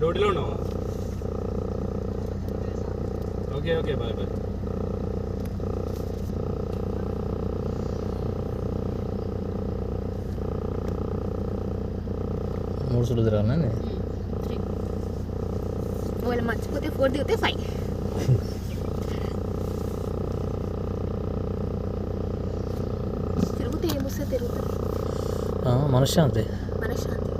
డ్యూటీలో ఉన్నావా okay okay bye bye మూడు సులు తిరగాలని త్రీ ఒకవేళ మర్చిపోతే ఫోర్ దిగితే ఫైవ్ తిరుగుతే ఏమొస్తే తిరుగుతుంది మనశ్శాంతి మనశ్శాంతి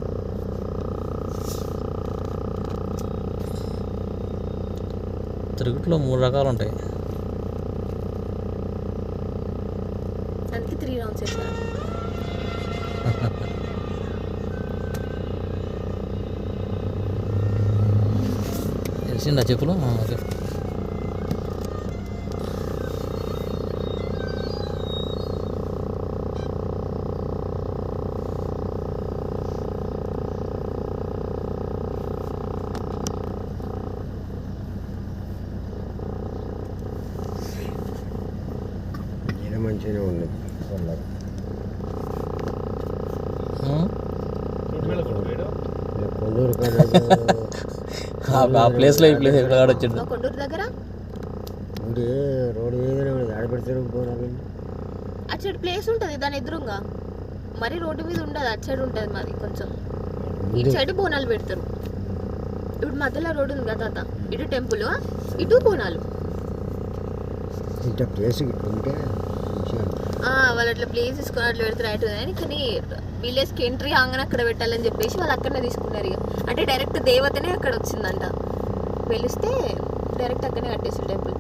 తిరుగుట్లో మూడు రకాలు ఉంటాయి అందుకే త్రీ రౌండ్స్ వేసాను తెలిసిందా చెప్పులు? ఓకే. మంచిగానే ఉంది. మీద కొండూరు కాలేజ్ ఆ- ఆ ప్లేస్లో ఈ ప్లేస్ ఎక్కడ వచ్చిండు మా కొండూరు దగ్గర? ఉండి రోడ్డు ఆడపెడతారు పోరాలి అటు సైడ్ ప్లేస్ ఉంటుంది దాని ఎదురుగా. మరి రోడ్డు మీద ఉండదు అటు సైడ్ ఉంటుంది మాది కొంచెం. ఇటు సైడ్ బోనాలు పెడతారు. ఇప్పుడు మధ్యలో రోడ్డు ఉంది కదా తాత ఇటు టెంపుల్ ఇటు బోనాలు. ఇంత ప్లేస్ ఇట్లా ఉంటే వాళ్ళు అట్లా ప్లేస్ తీసుకొని అట్లా పెడితే రైట్ అని కానీ విలేజ్కి ఎంట్రీ కాగానే అక్కడ పెట్టాలని చెప్పేసి వాళ్ళు అక్కడనే తీసుకున్నారు ఇక. అంటే డైరెక్ట్ దేవతనే అక్కడ వచ్చిందంట. పిలిస్తే డైరెక్ట్ అక్కడనే కట్టేసారు టెంపుల్